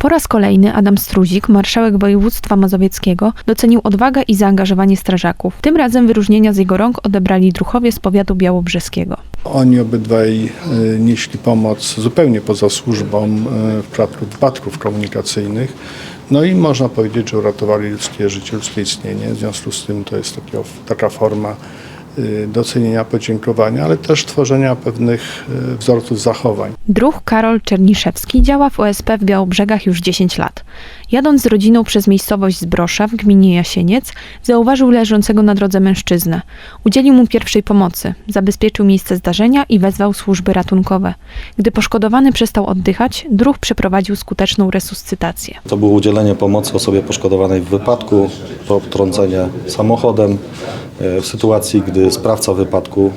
Po raz kolejny Adam Struzik, marszałek województwa mazowieckiego, docenił odwagę i zaangażowanie strażaków. Tym razem wyróżnienia z jego rąk odebrali druchowie z powiatu białobrzeskiego. Oni obydwaj e, nieśli pomoc zupełnie poza służbą e, w przypadku wypadków komunikacyjnych. No i można powiedzieć, że uratowali ludzkie życie, ludzkie istnienie. W związku z tym to jest taka, taka forma docenienia, podziękowania, ale też tworzenia pewnych e, wzorców zachowań. Druh Karol Czerniszewski działa w OSP w Białobrzegach już 10 lat. Jadąc z rodziną przez miejscowość Zbrosza w gminie Jasieniec, zauważył leżącego na drodze mężczyznę. Udzielił mu pierwszej pomocy, zabezpieczył miejsce zdarzenia i wezwał służby ratunkowe. Gdy poszkodowany przestał oddychać, druh przeprowadził skuteczną resuscytację. To było udzielenie pomocy osobie poszkodowanej w wypadku, potrącenie samochodem w sytuacji, gdy sprawca wypadku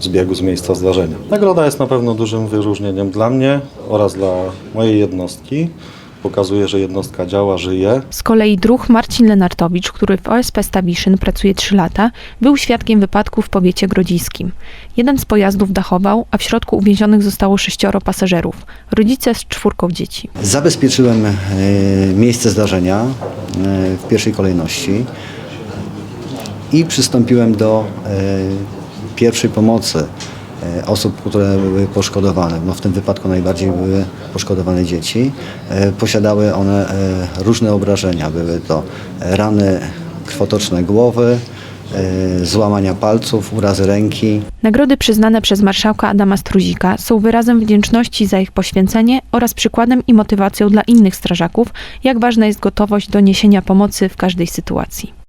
zbiegł z miejsca zdarzenia. Nagroda jest na pewno dużym wyróżnieniem dla mnie oraz dla mojej jednostki. Pokazuje, że jednostka działa, żyje. Z kolei druh Marcin Lenartowicz, który w OSP Stawiszyn pracuje 3 lata, był świadkiem wypadku w powiecie grodziskim. Jeden z pojazdów dachował, a w środku uwięzionych zostało sześcioro pasażerów, rodzice z czwórką dzieci. Zabezpieczyłem e, miejsce zdarzenia e, w pierwszej kolejności i przystąpiłem do e, pierwszej pomocy e, osób, które były poszkodowane. No, w tym wypadku najbardziej były poszkodowane dzieci. E, Posiadały one różne obrażenia. Były to rany krwotoczne głowy, złamania palców, urazy ręki. Nagrody przyznane przez marszałka Adama Struzika są wyrazem wdzięczności za ich poświęcenie oraz przykładem i motywacją dla innych strażaków, jak ważna jest gotowość do niesienia pomocy w każdej sytuacji.